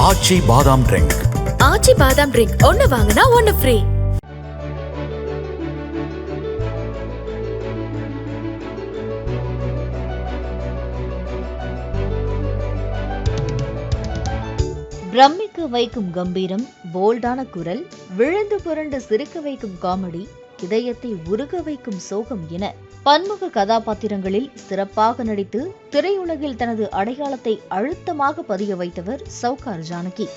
ஆச்சி பாதாம் ட்ரிங்க் ஆச்சி பாதாம் ட்ரிங்க் ஒன்னு வாங்கினா ஒன்னு ஃப்ரீ பிரமிக்க வைக்கும் கம்பீரம் போல்டான குரல் விழுந்து புரண்டு சிரிக்க வைக்கும் காமெடி இதயத்தை உருக வைக்கும் சோகம் என பன்முக கதாபாத்திரங்களில் சிறப்பாக நடித்து திரையுலகில் தனது அடையாளத்தை அழுத்தமாக பதிய வைத்தவர் Sowcar Janaki.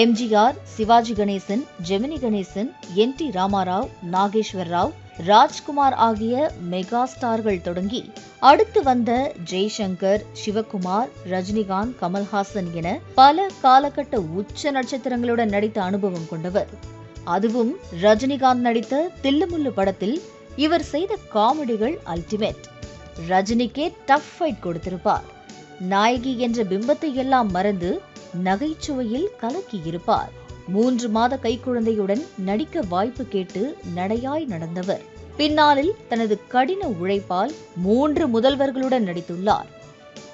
MGR Sivaji Ganesan Gemini Ganesan N T Rama Rao Nageswar Rao Rajkumar ஆகிய மெகா ஸ்டார்கள் தொடங்கி அடுத்து வந்த ஜெய்சங்கர் சிவகுமார் ரஜினிகாந்த் கமல்ஹாசன் என பல காலகட்ட உச்ச நட்சத்திரங்களுடன் நடித்த அனுபவம் கொண்டவர். அதுவும் ரஜினிகாந்த் நடித்த தில்லுமுல்லு படத்தில் இவர் செய்த காமெடிகள் அல்டிமேட். ரஜினிக்கே டஃப் ஃபைட் கொடுத்திருப்பார். நாயகி என்ற பிம்பத்தை எல்லாம் மறந்து நகைச்சுவையில் கலக்கியிருப்பார். மூன்று மாத கைக்குழந்தையுடன் நடிக்க வாய்ப்பு கேட்டு நடையாய் நடந்தவர். பின்னாளில் தனது கடின உழைப்பால் மூன்று முதல்வர்களுடன் நடித்துள்ளார்.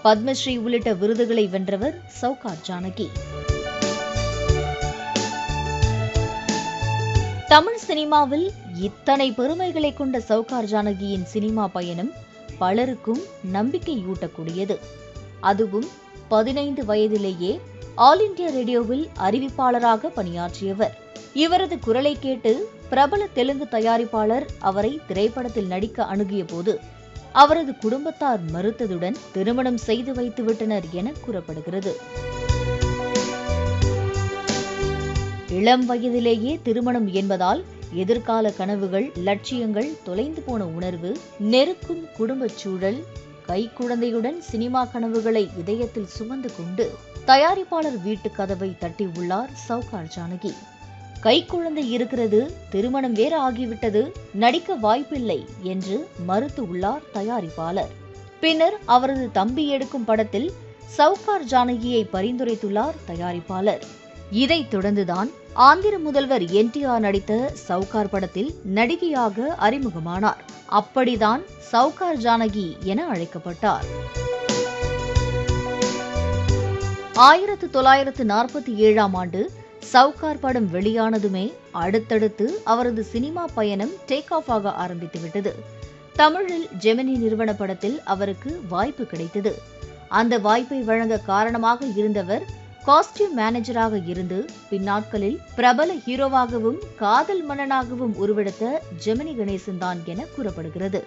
பத்மஸ்ரீ உள்ளிட்ட விருதுகளை வென்றவர் சவுகார் ஜானகி. தமிழ் சினிமாவில் இத்தனை பெருமைகளை கொண்ட சவுகார் ஜானகியின் சினிமா பயணம் பலருக்கும் நம்பிக்கையூட்டக்கூடியது. அதுவும் பதினைந்து வயதிலேயே ஆல் இண்டியா ரேடியோவில் அறிவிப்பாளராக பணியாற்றியவர். இவரது குரலை கேட்டு பிரபல தெலுங்கு தயாரிப்பாளர் அவரை திரைப்படத்தில் நடிக்க அணுகிய போது அவரது குடும்பத்தார் மறுத்ததுடன் திருமணம் செய்து வைத்து விட்டனர் என கூறப்படுகிறது. இளம் வயதிலேயே திருமணம் என்பதால் எதிர்கால கனவுகள் லட்சியங்கள் தொலைந்து போன உணர்வு நெருக்கும் குடும்பச் சூழல் கைக்குழந்தையுடன் சினிமா கனவுகளை இதயத்தில் சுமந்து கொண்டு தயாரிப்பாளர் வீட்டு கதவை தட்டி உள்ளார் சவுகார் ஜானகி. கைக்குழந்தை இருக்கிறது திருமணம் வேற ஆகிவிட்டது நடிக்க வாய்ப்பில்லை என்று மறுத்து உள்ளார் தயாரிப்பாளர். பின்னர் அவரது தம்பி எடுக்கும் படத்தில் சவுகார் ஜானகியை பரிந்துரைத்துள்ளார் தயாரிப்பாளர். இதைத் தொடர்ந்துதான் ஆந்திர முதல்வர் என்டிஆர் நடித்த சவுகார் படத்தில் நடிகையாக அறிமுகமானார். அப்படிதான் சவுகார் ஜானகி என அழைக்கப்பட்டார். ஆயிரத்து தொள்ளாயிரத்து நாற்பத்தி ஏழாம் ஆண்டு சவுகார் படம் வெளியானதுமே அடுத்தடுத்து அவரது சினிமா பயணம் டேக் ஆஃப் ஆக ஆரம்பித்துவிட்டது தமிழில் ஜெமினி நிறுவன படத்தில் அவருக்கு வாய்ப்பு கிடைத்தது. அந்த வாய்ப்பை வழங்க காரணமாக இருந்தவர் காஸ்டியூம் மேனேஜராக இருந்து பின்னாட்களில் பிரபல ஹீரோவாகவும் காதல் மன்னனாகவும் உருவெடுத்த ஜெமினி கணேசன் தான் என கூறப்படுகிறது.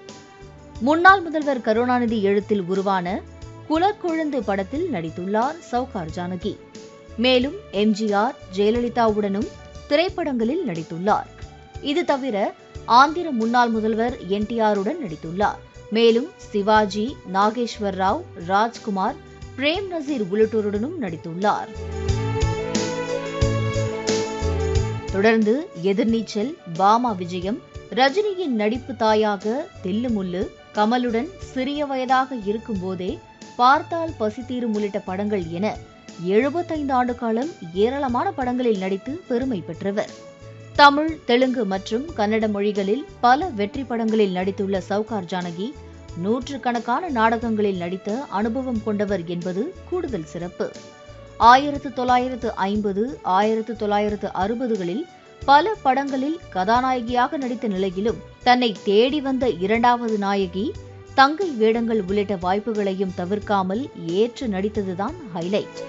முன்னாள் முதல்வர் கருணாநிதி எழுத்தில் உருவான குலக்கொழுந்து படத்தில் நடித்துள்ளார் சவுகார் ஜானகி. மேலும் எம்ஜிஆர் ஜெயலலிதாவுடனும் திரைப்படங்களில் நடித்துள்ளார். இது தவிர ஆந்திர முன்னாள் முதல்வர் என்டிஆருடன் நடித்துள்ளார். மேலும் சிவாஜி நாகேஸ்வர் ராவ் ராஜ்குமார் பிரேம் நசீர் உள்ளிட்டோருடனும் நடித்துள்ளார். தொடர்ந்து எதிர்நீச்சல் பாமா விஜயம் ரஜினியின் நடிப்பு தாயாக தில்லுமுல்லு கமலுடன் சிறிய வயதாக இருக்கும்போதே பார்த்தால் பசி தீரும் உள்ளிட்ட படங்கள் என எழுபத்தைந்து ஆண்டு காலம் ஏராளமான படங்களில் நடித்து பெருமை பெற்றவர். தமிழ் தெலுங்கு மற்றும் கன்னட மொழிகளில் பல வெற்றி படங்களில் நடித்துள்ள சவுகார் ஜானகி நூற்றுக்கணக்கான நாடகங்களில் நடித்த அனுபவம் கொண்டவர் என்பது கூடுதல் சிறப்பு. ஆயிரத்து தொள்ளாயிரத்து ஐம்பது ஆயிரத்து தொள்ளாயிரத்து அறுபதுகளில் பல படங்களில் கதாநாயகியாக நடித்த நிலையிலும் தன்னை தேடி வந்த இரண்டாவது நாயகி தங்கை வேடங்கள் உள்ளிட்ட வாய்ப்புகளையும் தவிர்க்காமல் ஏற்று நடித்ததுதான் ஹைலைட்.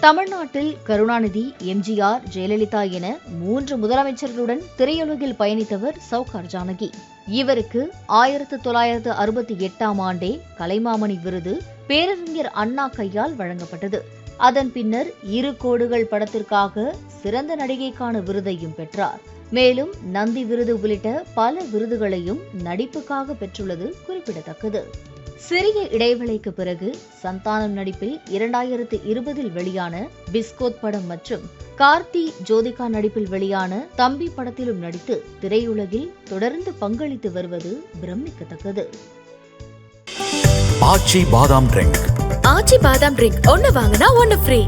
தமிழ்நாட்டில் கருணாநிதி எம்ஜிஆர் ஜெயலலிதா என மூன்று முதலமைச்சர்களுடன் திரையுலகில் பயணித்தவர் சவுகார் ஜானகி. இவருக்கு ஆயிரத்து தொள்ளாயிரத்து அறுபத்தி எட்டாம் ஆண்டே கலைமாமணி விருது பேரறிஞர் அண்ணா கையால் வழங்கப்பட்டது. அதன் பின்னர் இரு கோடுகள் படத்திற்காக சிறந்த நடிகைக்கான விருதையும் பெற்றார். மேலும் நந்தி விருது உள்ளிட்ட பல விருதுகளையும் நடிப்புக்காக பெற்றுள்ளது குறிப்பிடத்தக்கது. சிறிய இடைவேளைக்கு பிறகு சந்தானம் நடிப்பில் இரண்டாயிரத்து இருபதில் வெளியான பிஸ்கோத் படம் மற்றும் கார்த்தி ஜோதிகா நடிப்பில் வெளியான தம்பி படத்திலும் நடித்து திரையுலகில் தொடர்ந்து பங்களித்து வருவது பிரமிக்கத்தக்கது. ஆச்சி பாதாம் ட்ரிங்க். ஆச்சி பாதாம் ட்ரிங்க் ஒன்னு வாங்கினா ஒன்னு ஃப்ரீ.